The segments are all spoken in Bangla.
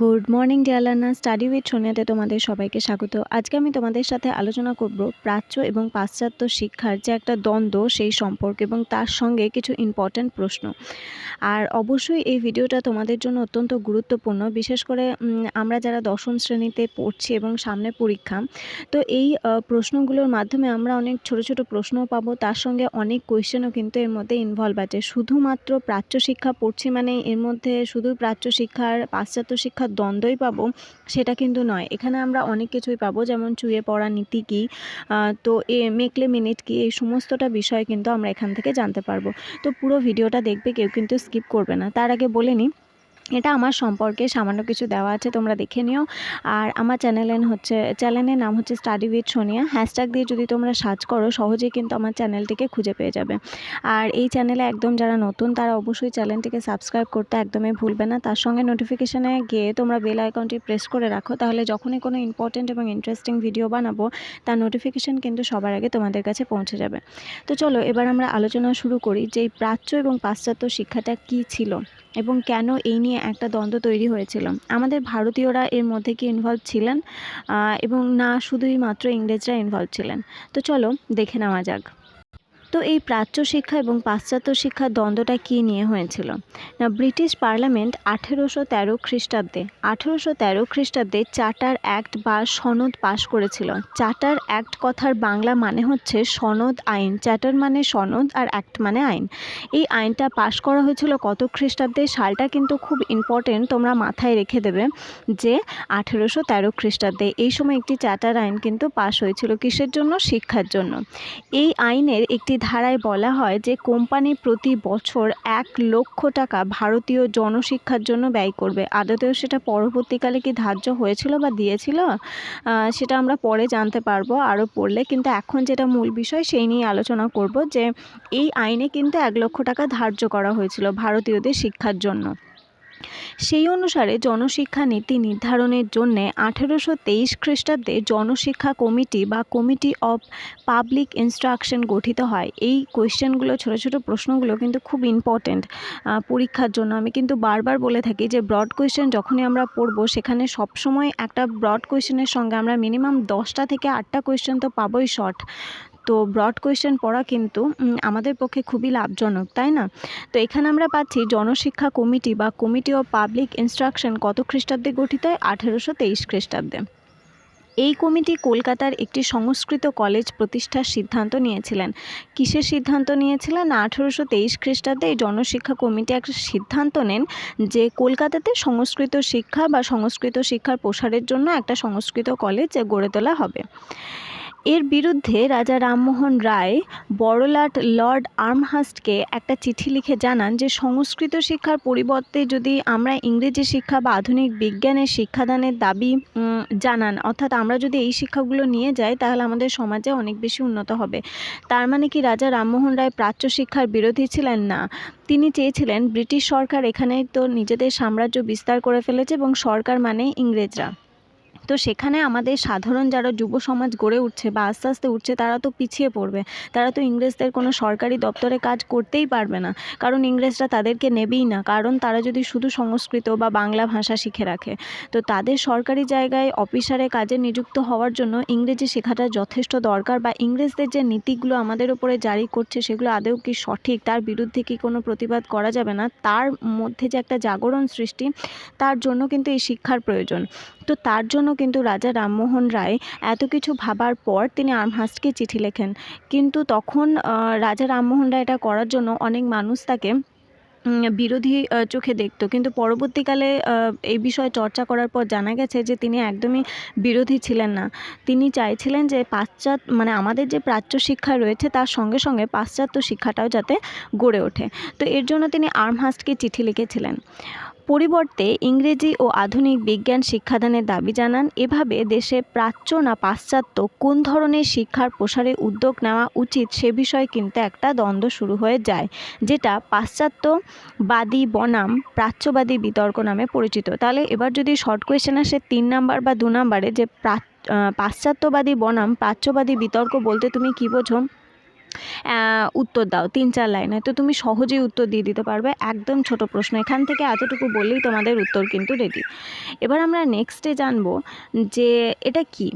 Good morning dear learner study with সোনিয়াতে তোমাদের সবাইকে স্বাগত। আজকে আমি তোমাদের সাথে আলোচনা করব প্রাচ্য এবং পাশ্চাত্য শিক্ষার যে একটা দ্বন্দ্ব, সেই সম্পর্কে এবং তার সঙ্গে কিছু ইম্পর্ট্যান্ট প্রশ্ন। আর অবশ্যই এই ভিডিওটা তোমাদের জন্য অত্যন্ত গুরুত্বপূর্ণ। বিশেষ করে আমরা যারা দশম শ্রেণীতে পড়ছি এবং সামনে পরীক্ষা, তো এই প্রশ্নগুলোর মাধ্যমে আমরা অনেক ছোট ছোট প্রশ্ন পাবো। তার সঙ্গে অনেক কোয়েশ্চেনও কিন্তু এর মধ্যে ইনভলভ আছে। শুধুমাত্র প্রাচ্য শিক্ষা পড়ছি মানে এর মধ্যে শুধু প্রাচ্য শিক্ষার, পাশ্চাত্য শিক্ষা অর্থাৎ দ্বন্দ্বই পাবো সেটা কিন্তু নয়। এখানে আমরা অনেক কিছুই পাবো, যেমন চুয়ে পড়া নীতি কী তো এ মেকলে মিনিট কী, এই সমস্তটা বিষয় কিন্তু আমরা এখান থেকে জানতে পারব। তো পুরো ভিডিওটা দেখবে কেউ কিন্তু স্কিপ করবে না। তার আগে বলে নিই এটা আমার সম্পর্কে সামান্য কিছু দেওয়া আছে, তোমরা দেখে নিও। আর আমার চ্যানেলের হচ্ছে চ্যানেলের নাম হচ্ছে স্টাডি উইথ সোনিয়া হ্যাশট্যাগ দিয়ে যদি তোমরা সার্চ করো, সহজেই কিন্তু আমার চ্যানেলটিকে খুঁজে পেয়ে যাবে। আর এই চ্যানেলে একদম যারা নতুন, তারা অবশ্যই চ্যানেলটিকে সাবস্ক্রাইব করতে একদমই ভুলবে না। তার সঙ্গে নোটিফিকেশানে গিয়ে তোমরা বেল আইকনটি প্রেস করে রাখো, তাহলে যখনই কোনো ইম্পর্টেন্ট এবং ইন্টারেস্টিং ভিডিও বানাবো, তার নোটিফিকেশান কিন্তু সবার আগে তোমাদের কাছে পৌঁছে যাবে। তো চলো, এবার আমরা আলোচনা শুরু করি যে প্রাচ্য এবং পাশ্চাত্য শিক্ষাটা কি ছিল। এবং কেন এই নিয়ে একটা দ্বন্দ্ব তৈরি হয়েছিল? আমাদের ভারতীয়রা এর মধ্যে কি ইনভলভ ছিলেন? এবং না শুধুই মাত্র ইংরেজরা ইনভলভ ছিলেন। তো চলো দেখে নেওয়া যাক। তো এই প্রাচ্য শিক্ষা এবং পাশ্চাত্য শিক্ষার দ্বন্দ্বটা কী নিয়ে হয়েছিল? না, ব্রিটিশ পার্লামেন্ট আঠেরোশো তেরো খ্রিস্টাব্দে, আঠেরোশো তেরো খ্রিস্টাব্দে চার্টার অ্যাক্ট বা সনদ পাশ করেছিল। চার্টার অ্যাক্ট কথার বাংলা মানে হচ্ছে সনদ আইন। চার্টার মানে সনদ আর অ্যাক্ট মানে আইন। এই আইনটা পাশ করা হয়েছিল কত খ্রিস্টাব্দে? সালটা কিন্তু খুব ইম্পর্টেন্ট তোমরা মাথায় রেখে দেবে যে আঠেরোশো তেরো খ্রিস্টাব্দে এই সময় একটি চার্টার আইন কিন্তু পাশ হয়েছিল কিসের জন্য? শিক্ষার জন্য। এই আইনের একটি ধারায় বলা হয় যে কোম্পানি প্রতি বছর এক লক্ষ টাকা ভারতীয় জনশিক্ষার জন্য ব্যয় করবে। আদতেও সেটা পরবর্তীকালে কি ধার্য হয়েছিল বা দিয়েছিল? সেটা আমরা পরে জানতে পারব আরও পড়লে। কিন্তু এখন যেটা মূল বিষয় সেই নিয়ে আলোচনা করব যে এই আইনে কিন্তু এক লক্ষ টাকা ধার্য করা হয়েছিল ভারতীয়দের শিক্ষার জন্য। সেই অনুসারে জনশিক্ষা নীতি নির্ধারণের জন্যে আঠেরোশো তেইশ খ্রিস্টাব্দে জনশিক্ষা কমিটি বা কমিটি অফ পাবলিক ইনস্ট্রাকশন গঠিত হয়। এই কোয়েশ্চেনগুলো, ছোটো ছোটো প্রশ্নগুলো কিন্তু খুব ইম্পর্টেন্ট পরীক্ষার জন্য। আমি কিন্তু বারবার বলে থাকি যে, ব্রড কোয়েশ্চেন যখনই আমরা পড়ব, সেখানে সবসময় একটা ব্রড কোয়েশ্চেনের সঙ্গে আমরা মিনিমাম দশটা থেকে আটটা কোয়েশ্চেন তো পাবোই শর্ট। তো ব্রড কোয়েশ্চেন পড়া কিন্তু আমাদের পক্ষে খুবই লাভজনক, তাই না? তো এখানে আমরা পাচ্ছি জনশিক্ষা কমিটি বা কমিটি অফ পাবলিক ইনস্ট্রাকশন কত খ্রিস্টাব্দে গঠিত? হয় আঠেরোশো তেইশ খ্রিস্টাব্দে। এই কমিটি কলকাতার একটি সংস্কৃত কলেজ প্রতিষ্ঠার সিদ্ধান্ত নিয়েছিলেন। কিসের সিদ্ধান্ত নিয়েছিলেন? আঠেরোশো তেইশ খ্রিস্টাব্দে এই জনশিক্ষা কমিটি একটা সিদ্ধান্ত নেন যে কলকাতাতে সংস্কৃত শিক্ষা বা সংস্কৃত শিক্ষার প্রসারের জন্য একটা সংস্কৃত কলেজ গড়ে তোলা হবে। এর বিরুদ্ধে রাজা রামমোহন রায়, বড়লাট লর্ড আর্মহাস্টকে একটা চিঠি লিখে জানান যে, সংস্কৃত শিক্ষার পরিবর্তে যদি আমরা ইংরেজি শিক্ষা বা আধুনিক বিজ্ঞানের শিক্ষাদানের দাবি জানান, অর্থাৎ আমরা যদি এই শিক্ষাগুলো নিয়ে যাই, তাহলে আমাদের সমাজে অনেক বেশি উন্নত হবে। তার মানে কি রাজা রামমোহন রায় প্রাচ্য শিক্ষার বিরোধী ছিলেন না। তিনি চেয়েছিলেন ব্রিটিশ সরকার এখানে তো নিজেদের সাম্রাজ্য বিস্তার করে ফেলেছে এবং সরকার মানে ইংরেজরা। তো সেখানে আমাদের সাধারণ যারা যুব সমাজ গড়ে উঠছে বা আস্তে আস্তে উঠছে, তারা তো পিছিয়ে পড়বে। তারা তো ইংরেজদের কোনো সরকারি দপ্তরে কাজ করতেই পারবে না। কারণ ইংরেজরা তাদেরকে নেবেই না। কারণ তারা যদি শুধু সংস্কৃত বা বাংলা ভাষা শিখে রাখে। তো তাদের সরকারি জায়গায় অফিসারে কাজে নিযুক্ত হওয়ার জন্য ইংরেজি শেখাটা যথেষ্ট দরকার বা ইংরেজদের যে নীতিগুলো আমাদের উপরে জারি করছে, সেগুলো আদৌ কি সঠিক? তার বিরুদ্ধে কি কোনো প্রতিবাদ করা যাবে না? তার মধ্যে যে একটা জাগরণ সৃষ্টি, তার জন্য কিন্তু এই শিক্ষার প্রয়োজন। তো তার জন্য কিন্তু রাজা রামমোহন রায় এত কিছু ভাবার পর তিনি আর্মহাস্টকে চিঠি লেখেন। কিন্তু তখন রাজা রামমোহন রায় এটা করার জন্য অনেক মানুষ তাকে বিরোধী চোখে দেখতো। কিন্তু পরবর্তীকালে এই বিষয়ে চর্চা করার পর জানা গেছে যে তিনি একদমই বিরোধী ছিলেন না। তিনি চাইছিলেন যে পাশ্চাত্য মানে আমাদের যে প্রাচ্য শিক্ষা রয়েছে তার সঙ্গে সঙ্গে পাশ্চাত্য শিক্ষাটাও যাতে গড়ে ওঠে। তো এর জন্য তিনি আর্মহাস্টকে চিঠি লিখেছিলেন। পরিবর্তে ইংরেজি ও আধুনিক বিজ্ঞান শিক্ষাদানের দাবি জানান, এভাবে দেশে প্রাচ্য না পাশ্চাত্য কোন ধরনের শিক্ষার প্রসারে উদ্যোগ নেওয়া উচিত সে বিষয়ে কিন্তু একটা দ্বন্দ্ব শুরু হয়ে যায়, যেটা পাশ্চাত্যবাদী বনাম, প্রাচ্যবাদী বিতর্ক নামে পরিচিত। তাহলে এবার যদি শর্ট কোয়েশ্চেন আসে, তিন নাম্বার বা দু নাম্বারে যে পাশ্চাত্যবাদী বনাম, প্রাচ্যবাদী বিতর্ক বলতে তুমি কী বোঝো? উত্তর দাও, তিন চার লাইনে। তো তুমি সহজেই উত্তর দিয়ে দিতে পারবে, একদম ছোট প্রশ্ন। এখান থেকে এতটুকু বললেই তোমাদের উত্তর কিন্তু রেডি এবার আমরা নেক্সটে জানব যে এটা কি?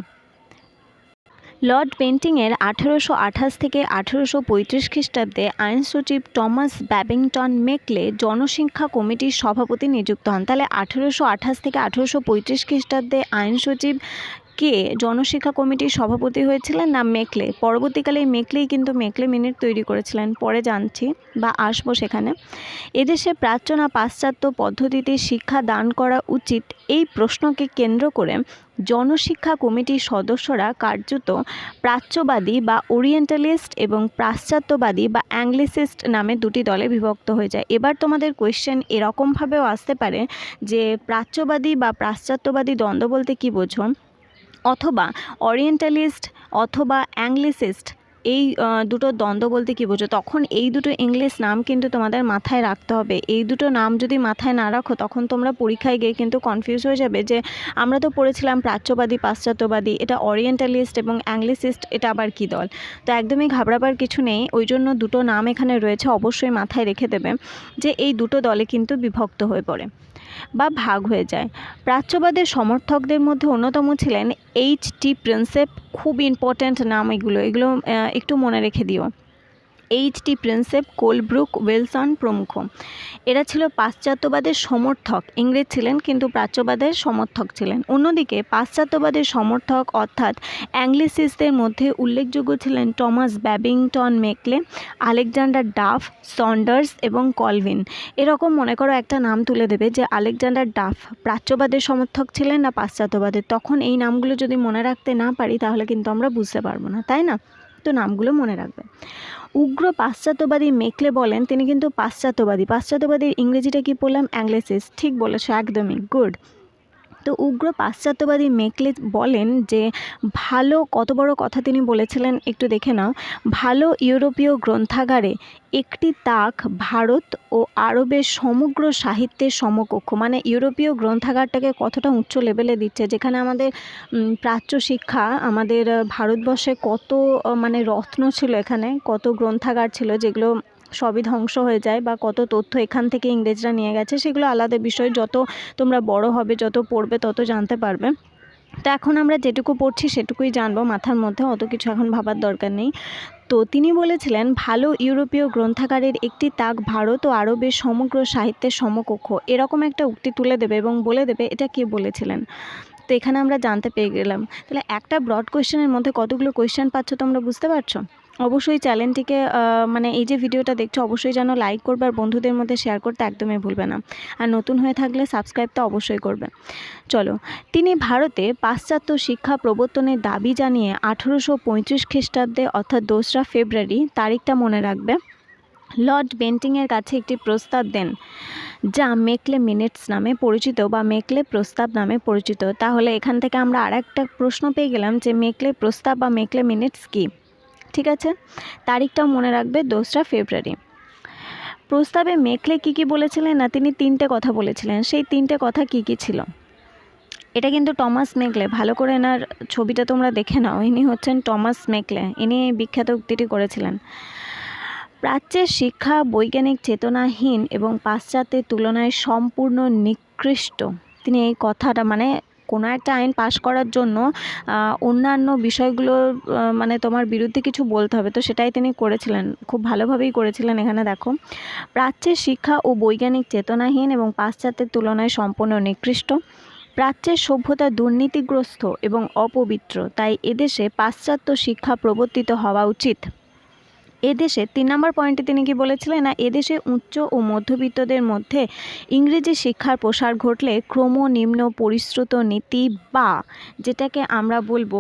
লর্ড পেন্টিংয়ের আঠেরোশো আঠাশ থেকে আঠেরোশো পঁয়ত্রিশ খ্রিস্টাব্দে আইন সচিব টমাস ব্যাবিংটন মেকলে জনশিক্ষা কমিটির সভাপতি নিযুক্ত হন। তাহলে আঠেরোশো আঠাশ থেকে আঠেরোশো পঁয়ত্রিশ খ্রিস্টাব্দে আইন সচিব কে জনশিক্ষা কমিটির সভাপতি হয়েছিলেন না মেকলে। পরবর্তীকালে মেকলেই কিন্তু মেকলে মিনিট তৈরি করেছিলেন। পরে জানছি বা আসব সেখানে। এদেশে প্রাচ্য না পাশ্চাত্য পদ্ধতিতে শিক্ষা দান করা উচিত? এই প্রশ্নকে কেন্দ্র করে জনশিক্ষা কমিটির সদস্যরা কার্যত প্রাচ্যবাদী বা ওরিয়েন্টালিস্ট এবং পাশ্চাত্যবাদী বা অ্যাংলিসিস্ট নামে দুটি দলে বিভক্ত হয়ে যায়। এবার তোমাদের কোয়েশ্চেন এরকমভাবেও আসতে পারে যে প্রাচ্যবাদী বা পাশ্চাত্যবাদী দ্বন্দ্ব বলতে কী বোঝো? অথবা অরিয়েন্টালিস্ট অথবা অ্যাংলিসিস্ট এই দুটো দ্বন্দ্ব বলতে কী বোঝো? তখন এই দুটো ইংলিশ নাম কিন্তু তোমাদের মাথায় রাখতে হবে। এই দুটো নাম যদি মাথায় না রাখো, তখন তোমরা পরীক্ষায় গিয়ে কিন্তু কনফিউজ হয়ে যাবে যে আমরা তো পড়েছিলাম প্রাচ্যবাদী, পাশ্চাত্যবাদী, এটা অরিয়েন্টালিস্ট এবং অ্যাংলিসিস্ট এটা আবার কী দল? তো একদমই ঘাবড়াবার কিছু নেই। ওই জন্য দুটো নাম এখানে রয়েছে, অবশ্যই মাথায় রেখে দেবে যে এই দুটো দলে কিন্তু বিভক্ত হয়ে পড়ে। বা ভাগ হয়ে যায়। প্রাচ্যবাদের সমর্থকদের মধ্যে অন্যতম ছিলেন এইচ টি প্রিন্সেপ খুব ইম্পর্ট্যান্ট নাম এগুলো। এগুলো একটু মনে রেখে দিও। H T Prinsep Colebrooke Wilson প্রমুখ। এরা ছিল পাশ্চাত্যবাদের সমর্থক। ইংরেজ ছিলেন কিন্তু প্রাচ্যবাদের সমর্থক ছিলেন। অন্যদিকে পাশ্চাত্যবাদের সমর্থক অর্থাৎ অ্যাংলিসিসদের মধ্যে উল্লেখযোগ্য ছিলেন Thomas Babington Macaulay, Alexander Duff, Saunders এবং কলভিন। এরকম মনে করো একটা নাম তুলে দেবে যে আলেকজান্ডার ডাফ প্রাচ্যবাদের সমর্থক ছিলেন না পাশ্চাত্যবাদের। তখন এই নামগুলো যদি মনে রাখতে না পারি তাহলে কিন্তু আমরা বুঝতে পারব না, তাই না? তো নামগুলো মনে রাখবে। উগ্র পাশ্চাত্যবাদী মেকলে বলেন, তিনি কিন্তু পাশ্চাত্যবাদী। পাশ্চাত্যবাদীর ইংরেজিটা কি বললাম অ্যাংলেসিস। ঠিক বলেছ, একদমই। গুড। তো উগ্র পাশ্চাত্যবাদী মেকলে বলেন যে, ভালো কত বড় কথা তিনি বলেছিলেন একটু দেখে নাও। ভালো ইউরোপীয় গ্রন্থাগারে একটি তাক ভারত ও আরবের সমগ্র সাহিত্যের সমকক্ষ। মানে ইউরোপীয় গ্রন্থাগারটাকে কতটা উচ্চ লেভেলে দিচ্ছে? যেখানে আমাদের প্রাচ্য শিক্ষা, আমাদের ভারতবর্ষে কত মানে রত্ন ছিল এখানে, কত গ্রন্থাগার ছিল যেগুলো সবই ধ্বংস হয়ে যায় বা কত তথ্য এখান থেকে ইংরেজরা নিয়ে গেছে, সেগুলো আলাদা বিষয়। যত তোমরা বড় হবে, যত পড়বে, তত জানতে পারবে। তো এখন আমরা যেটুকু পড়ছি, সেটুকুই জানব মাথার মধ্যে, অত কিছু এখন ভাবার দরকার নেই। তো তিনি বলেছিলেন, ভালো ইউরোপীয় গ্রন্থাগারের একটি তাক ভারত ও আরবের সমগ্র সাহিত্যের সমকক্ষ। এরকম একটা উক্তি তুলে দেবে এবং বলে দেবে, এটা কে বলেছিলেন? তো এখানে আমরা জানতে পেয়ে গেলাম। তাহলে একটা ব্রড কোয়েশ্চেনের মধ্যে কতগুলো কোয়েশ্চেন পাচ্ছ তোমরা বুঝতে পারছ? অবশ্যই চ্যানেলটিকে মানে এই যে ভিডিওটা দেখছ, অবশ্যই যেন লাইক করবে আর বন্ধুদের মধ্যে শেয়ার করতে একদমই ভুলবে না। আর নতুন হয়ে থাকলে সাবস্ক্রাইব তো অবশ্যই করবে। চলো, তিনি ভারতে পাশ্চাত্য শিক্ষা প্রবর্তনের দাবি জানিয়ে আঠেরোশো পঁয়ত্রিশ খ্রিস্টাব্দে, অর্থাৎ দোসরা ফেব্রুয়ারি তারিখটা মনে রাখবে, লর্ড বেন্টিংয়ের কাছে একটি প্রস্তাব দেন, যা মেকলে মিনিটস নামে পরিচিত বা মেকলে প্রস্তাব নামে পরিচিত। তাহলে এখান থেকে আমরা আর একটা প্রশ্ন পেয়ে গেলাম যে মেকলে প্রস্তাব বা মেকলে মিনিটস কী? ঠিক আছে? তারিখটাও মনে রাখবে, দোসরা ফেব্রুয়ারি। প্রস্তাবে মেকলে কী কী বলেছিলেন না তিনি তিনটে কথা বলেছিলেন। সেই তিনটে কথা কী কী ছিল? এটা কিন্তু টমাস মেকলে, ভালো করে এনার ছবিটা তোমরা দেখে নাও। ইনি হচ্ছেন টমাস মেকলে, ইনি বিখ্যাত উক্তিটি করেছিলেন। প্রাচ্যের শিক্ষা, বৈজ্ঞানিক চেতনাহীন এবং পাশ্চাত্যের তুলনায় সম্পূর্ণ নিকৃষ্ট। তিনি এই কথাটা মানে কোনো একটা আইন পাশ করার জন্য অন্যান্য বিষয়গুলো মানে তোমার বিরুদ্ধে কিছু বলতে হবে। তো সেটাই তিনি করেছিলেন, খুব ভালোভাবেই করেছিলেন এখানে দেখো। প্রাচ্যের শিক্ষা ও বৈজ্ঞানিক চেতনাহীন এবং পাশ্চাত্যের তুলনায় সম্পূর্ণ নিকৃষ্ট। প্রাচ্যের সভ্যতা দুর্নীতিগ্রস্ত এবং অপবিত্র, তাই এদেশে পাশ্চাত্য শিক্ষা প্রবর্তিত হওয়া উচিত। এদেশে তিন নম্বর পয়েন্টে তিনি কি বলেছিলেন না, এদেশে উচ্চ ও মধ্যবিত্তদের মধ্যে ইংরেজি শিক্ষার প্রসার ঘটলে ক্রম নিম্ন পরিশ্রুত নীতি বা যেটাকে আমরা বলব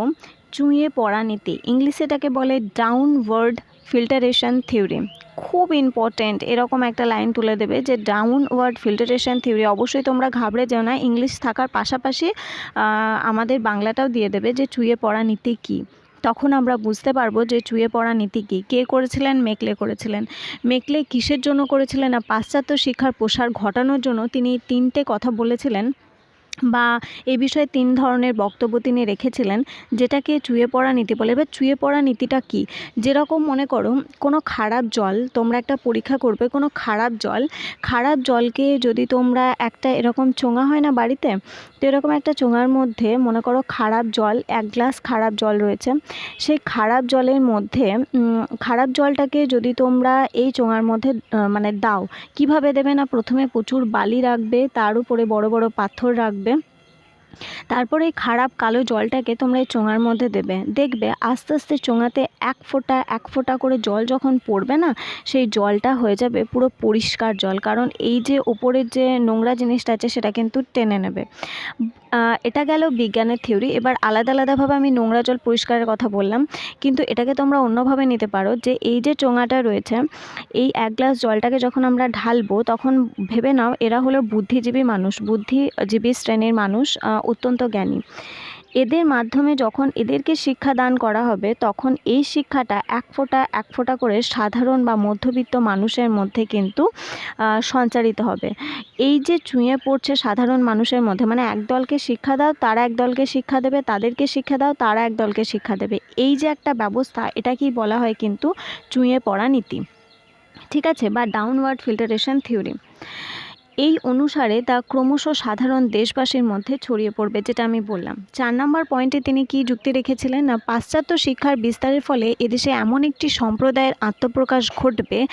চুঁয়ে পড়া নীতি, ইংলিশে এটাকে বলে ডাউনওয়ার্ড ফিল্টারেশন থিওরি খুব ইম্পর্ট্যান্ট এরকম একটা লাইন তুলে দেবে যে ডাউনওয়ার্ড ফিল্টারেশন থিওরি অবশ্যই তোমরা ঘাবড়ে যেও না, ইংলিশ থাকার পাশাপাশি আমাদের বাংলাটাও দিয়ে দেবে যে চুঁয়ে পড়া নীতি কী। তখন আমরা বুঝতে পারব যে চুয়ে পড়া নীতি কী। কে করেছিলেন? মেকলে করেছিলেন। মেকলে কিসের জন্য করেছিলেন? আর পাশ্চাত্য শিক্ষার প্রসার ঘটানোর জন্য তিনি তিনটে কথা বলেছিলেন। বা এ বিষয়ে তিন ধরনের বক্তব্য তিনি রেখেছিলেন, যেটাকে চুয়ে পড়া নীতি বলে। এবার চুয়ে পড়া নীতিটা কী? যেরকম মনে করো, কোনো খারাপ জল, তোমরা একটা পরীক্ষা করবে, কোনো খারাপ জল, খারাপ জলকে যদি তোমরা একটা এরকম চোঙা হয় না বাড়িতে, তো এরকম একটা চোঙার মধ্যে মনে করো খারাপ জল, এক গ্লাস খারাপ জল রয়েছে, সেই খারাপ জলের মধ্যে খারাপ জলটাকে যদি তোমরা এই চোঙার মধ্যে মানে দাও, কীভাবে দেবে না? প্রথমে প্রচুর বালি রাখবে, তার উপরে বড় বড় পাথর রাখবে তারপরে এই খারাপ কালো জলটাকে তোমরা এই চোঙার মধ্যে দেবে। দেখবে আস্তে আস্তে চোঙাতে এক ফোঁটা এক ফোঁটা করে জল যখন পড়বে না, সেই জলটা হয়ে যাবে পুরো পরিষ্কার জল। কারণ এই যে ওপরের যে নোংরা জিনিসটা আছে, সেটা কিন্তু টেনে নেবে। এটা গেল বিজ্ঞানের থিওরি। এবার আলাদা আলাদাভাবে আমি নোংরা জল পরিষ্কারের কথা বললাম। কিন্তু এটাকে তোমরা অন্যভাবে নিতে পারো যে, এই যে চোঙাটা রয়েছে, এই এক গ্লাস জলটাকে যখন আমরা ঢালবো, তখন ভেবে নাও এরা হলো বুদ্ধিজীবী মানুষ। বুদ্ধিজীবী শ্রেণির মানুষ। অত্যন্ত জ্ঞানী। এদের মাধ্যমে যখন এদেরকে শিক্ষা দান করা হবে, তখন এই শিক্ষাটা এক ফোঁটা এক ফোঁটা করে সাধারণ বা মধ্যবিত্ত মানুষের মধ্যে কিন্তু সঞ্চারিত হবে। এই যে চুঁয়ে পড়ছে সাধারণ মানুষের মধ্যে মানে এক দলকে শিক্ষা দাও, তারা এক দলকে শিক্ষা দেবে, তাদেরকে শিক্ষা দাও, তারা এক দলকে শিক্ষা দেবে। এই যে একটা ব্যবস্থা এটাকেই বলা হয় কিন্তু চুঁয়ে পড়া নীতি। ঠিক আছে, বা ডাউনওয়ার্ড ফিল্টারেশন থিওরি এই অনুসারে তা ক্রমশ সাধারণ দেশবাসীর মধ্যে ছড়িয়ে পড়বে, যেটা আমি বললাম। চার নম্বর পয়েন্টে তিনি কি যুক্তি রেখেছিলেন? না, পাশ্চাত্য শিক্ষার বিস্তারের ফলে এদেশে এমন একটি সম্প্রদায়ের আত্মপ্রকাশ ঘটবে,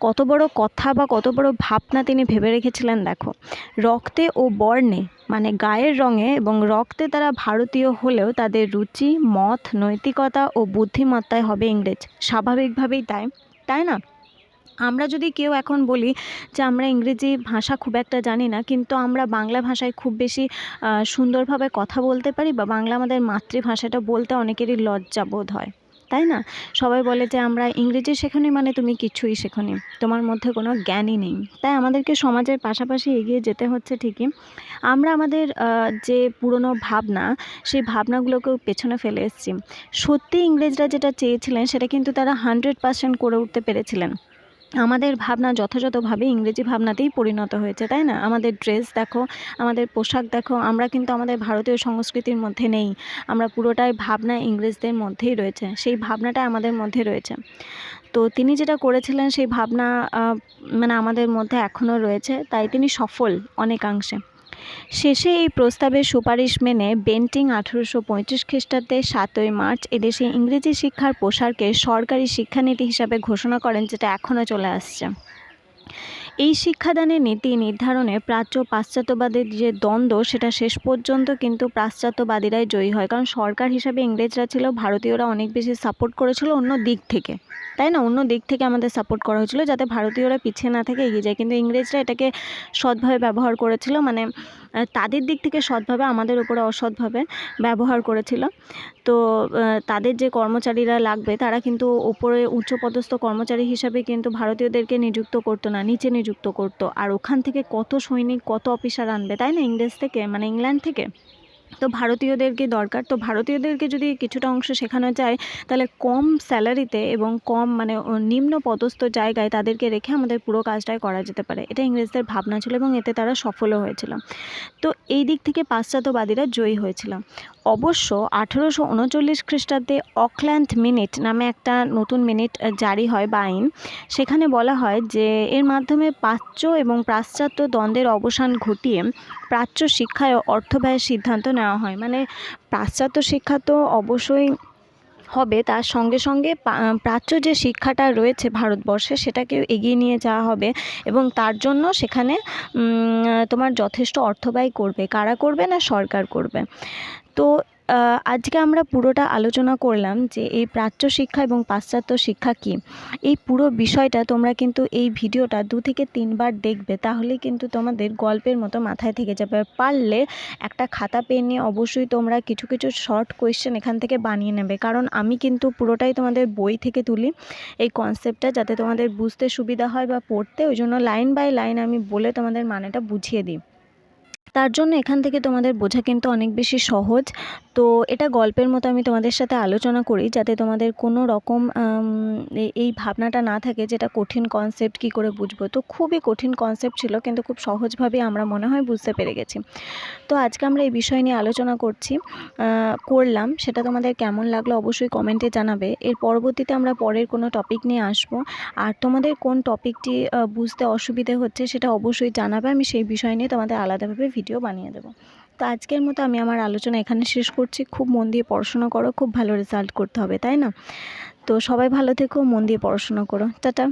কত বড় কথা বা কত বড় ভাবনা তিনি ভেবে রেখেছিলেন, দেখো। রক্তে ও বর্ণে মানে গায়ের রঙে এবং রক্তে তারা ভারতীয় হলেও তাদের রুচি, মত, নৈতিকতা ও বুদ্ধিমত্তায় হবে ইংরেজ। স্বাভাবিকভাবেই তাই তাই না? আমরা যদি কেউ এখন বলি যে আমরা ইংরেজি ভাষা খুব একটা জানি না, কিন্তু আমরা বাংলা ভাষায় খুব বেশি সুন্দরভাবে কথা বলতে পারি বা বাংলা আমাদের মাতৃভাষাটা বলতে অনেকেরই লজ্জা বোধ হয়, তাই না? সবাই বলে যে আমরা ইংরেজি শেখনি মানে তুমি কিছুই শেখনি, তোমার মধ্যে কোনো জ্ঞানই নেই। তাই আমাদেরকে সমাজের পাশাপাশি এগিয়ে যেতে হচ্ছে ঠিকই। আমরা আমাদের যে পুরনো ভাবনা, সেই ভাবনাগুলোকেও পেছনে ফেলে এসেছি। সত্যি ইংরেজরা যেটা চেয়েছিলেন সেটা কিন্তু তারা হান্ড্রেড পার্সেন্ট করে উঠতে পেরেছিলেন। আমাদের ভাবনা যথাযথভাবে ইংরেজি ভাবনাতেই পরিণত হয়েছে, তাই না? আমাদের ড্রেস দেখো, আমাদের পোশাক দেখো, আমরা কিন্তু আমাদের ভারতীয় সংস্কৃতির মধ্যে নেই, আমরা পুরোটাই ভাবনা ইংরেজদের মধ্যেই রয়েছে, সেই ভাবনাটা আমাদের মধ্যে রয়েছে। তো তিনি যেটা করেছিলেন, সেই ভাবনা মানে আমাদের মধ্যে এখনও রয়েছে, তাই তিনি সফল অনেকাংশে। শেষে এই প্রস্তাবের সুপারিশ মেনে বেন্টিং আঠেরোশো পঁয়ত্রিশ খ্রিস্টাব্দে সাতই মার্চ এদেশে ইংরেজি শিক্ষার প্রসারকে সরকারি শিক্ষানীতি হিসাবে ঘোষণা করেন, যেটা এখনও চলে আসছে। এই শিক্ষাদানের নীতি নির্ধারণে প্রাচ্য পাশ্চাত্যবাদের যে দ্বন্দ্ব, সেটা শেষ পর্যন্ত কিন্তু পাশ্চাত্যবাদীরাই জয়ী হয়। কারণ সরকার হিসাবে ইংরেজরা ছিল, ভারতীয়রা অনেক বেশি সাপোর্ট করেছিল অন্য দিক থেকে। তাই না? অন্য দিক থেকে আমাদের সাপোর্ট করা হয়েছিল, যাতে ভারতীয়রা পিছিয়ে না থেকে এগিয়ে যায়। কিন্তু ইংরেজরা এটাকে সৎভাবে ব্যবহার করেছিল মানে তাদের দিক থেকে সৎভাবে, আমাদের উপরে অসৎভাবে ব্যবহার করেছিল। তো তাদের যে কর্মচারীরা লাগবে, তারা কিন্তু ওপরে উচ্চপদস্থ কর্মচারী হিসাবে কিন্তু ভারতীয়দেরকে নিযুক্ত করতো না, নিচে নিযুক্ত করতো। আর ওখান থেকে কত সৈনিক, কত অফিসার আনবে, তাই না, ইংরেজ থেকে মানে ইংল্যান্ড থেকে? তো ভারতীয়দেরকে দরকার। তো ভারতীয়দেরকে যদি কিছুটা অংশ শেখানো যায়, তাহলে কম স্যালারিতে এবং কম মানে নিম্ন পদস্থ জায়গায় তাদেরকে রেখে আমাদের পুরো কাজটাই করা যেতে পারে। এটা ইংরেজদের ভাবনা ছিল এবং এতে তারা সফলও হয়েছিল। তো এই দিক থেকে পাশ্চাত্যবাদীরা জয়ী হয়েছিল। অবশ্য আঠেরোশো উনচল্লিশ খ্রিস্টাব্দে অকল্যান্ড মিনিট নামে একটা নতুন মিনিট জারি হয় বা আইন। সেখানে বলা হয় যে, এর মাধ্যমে প্রাচ্য এবং পাশ্চাত্য দ্বন্দ্বের অবসান ঘটিয়ে প্রাচ্য শিক্ষায় অর্থ ব্যয়ের সিদ্ধান্ত নেওয়া হয়। মানে পাশ্চাত্য শিক্ষা তো অবশ্যই হবে, তার সঙ্গে সঙ্গে প্রাচ্য যে শিক্ষাটা রয়েছে ভারতবর্ষে সেটাকেও এগিয়ে নিয়ে যাওয়া হবে এবং তার জন্য সেখানে তোমার যথেষ্ট অর্থ ব্যয় করবে। কারা করবে না সরকার করবে? তো আজকে আমরা পুরোটা আলোচনা করলাম যে এই প্রাচ্য শিক্ষা এবং পাশ্চাত্য শিক্ষা কী। এই পুরো বিষয়টা তোমরা কিন্তু এই ভিডিওটা দু থেকে তিনবার দেখবে তাহলে কিন্তু তোমাদের গল্পের মতো মাথায় থেকে যাবে। পারলে একটা খাতা, পেন নিয়ে অবশ্যই তোমরা কিছু কিছু শর্ট কোয়েশ্চেন এখান থেকে বানিয়ে নেবে। কারণ আমি কিন্তু পুরোটাই তোমাদের বই থেকে তুলি। এই কনসেপ্টটা যাতে তোমাদের বুঝতে সুবিধা হয় বা পড়তে, ওই জন্য লাইন বাই লাইন আমি বলে তোমাদের মানেটা বুঝিয়ে দিই। তার জন্য এখান থেকে তোমাদের বোঝা কিন্তু অনেক বেশি সহজ। তো এটা গল্পের মতো আমি তোমাদের সাথে আলোচনা করি, যাতে তোমাদের কোনো রকম এই ভাবনাটা না থাকে যেটা কঠিন কনসেপ্ট কি করে বুঝব। তো খুবই কঠিন কনসেপ্ট ছিল, কিন্তু খুব সহজভাবে আমরা মনে হয় বুঝতে পেরে গেছি। তো আজকে আমরা এই বিষয় নিয়ে আলোচনা করছি করলাম। সেটা তোমাদের কেমন লাগল অবশ্যই কমেন্টে জানাবে। এর পরবর্তীতে আমরা পরের কোনো টপিক নিয়ে আসব। আর তোমাদের কোন টপিকটি বুঝতে অসুবিধে হচ্ছে সেটা অবশ্যই জানাবে। আমি সেই বিষয় নিয়ে তোমাদের আলাদাভাবে ভিডিও বানিয়ে দেবো। তো আজকের মতো আমি আমার আলোচনা এখানে শেষ করছি। খুব মন দিয়ে পড়াশোনা করো, খুব ভালো রেজাল্ট করতে হবে, তাই না? তো সবাই ভালো থেকো, মন দিয়ে পড়াশোনা করো। টাটা।